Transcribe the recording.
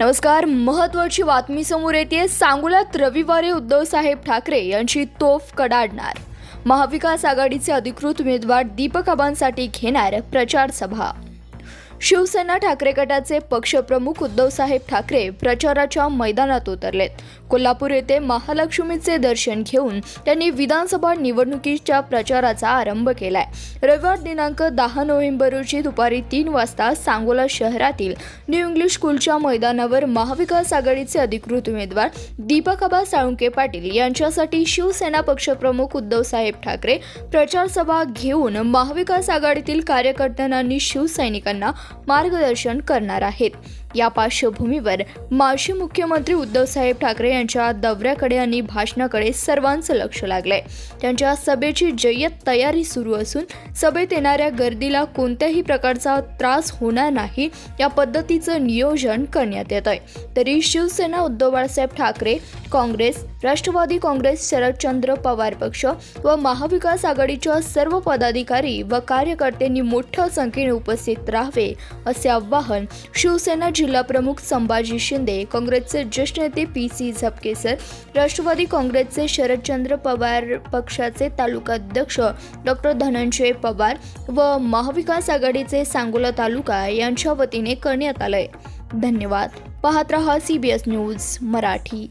नमस्कार महत्वाची बातमी समोर येते सांगोल्यात रविवारी उद्धवसाहेब ठाकरे यांची तोफ कडाडणार. महाविकास आघाडीचे अधिकृत उमेदवार दीपक आबांसाठी घेणार प्रचार सभा. शिवसेना ठाकरे गटाचे पक्षप्रमुख उद्धवसाहेब ठाकरे प्रचाराच्या मैदानात उतरलेत. कोल्हापूर येथे महालक्ष्मीचे दर्शन घेऊन त्यांनी विधानसभा निवडणुकीच्या प्रचाराचा आरंभ केलाय. रविवार दिनांक दहा नोव्हेंबर रोजी दुपारी तीन वाजता सांगोला शहरातील न्यू इंग्लिश स्कूलच्या मैदानावर महाविकास आघाडीचे अधिकृत उमेदवार दीपकआबा साळुंके पाटील यांच्यासाठी शिवसेना पक्षप्रमुख उद्धवसाहेब ठाकरे प्रचारसभा घेऊन महाविकास आघाडीतील कार्यकर्त्यांना आणि शिवसैनिकांना मार्गदर्शन करणार आहेत. या पार्श्वभूमीवर माजी मुख्यमंत्री उद्धवसाहेब ठाकरे यांच्या दौऱ्याकडे आणि भाषणाकडे सर्वांचं लक्ष लागलंय. त्यांच्या सभेची जय्यत तयारी सुरू असून सभेत येणाऱ्या गर्दीला कोणत्याही प्रकारचा त्रास होणार नाही या पद्धतीचं नियोजन करण्यात येत आहे तरी शिवसेना उद्धव बाळासाहेब ठाकरे काँग्रेस राष्ट्रवादी काँग्रेस शरदचंद्र पवार पक्ष व महाविकास आघाडीच्या सर्व पदाधिकारी व कार्यकर्त्यांनी मोठ्या संख्येने उपस्थित राहावे असे आवाहन शिवसेना जिल्हा प्रमुख संभाजी शिंदे काँग्रेसचे ज्येष्ठ नेते पी सी झपकेसर राष्ट्रवादी काँग्रेसचे शरदचंद्र पवार पक्षाचे तालुका अध्यक्ष डॉक्टर धनंजय पवार व महाविकास आघाडीचे सांगोला तालुका यांच्या वतीने करण्यात आलंय. धन्यवाद. पाहत रहा C B S news Marathi.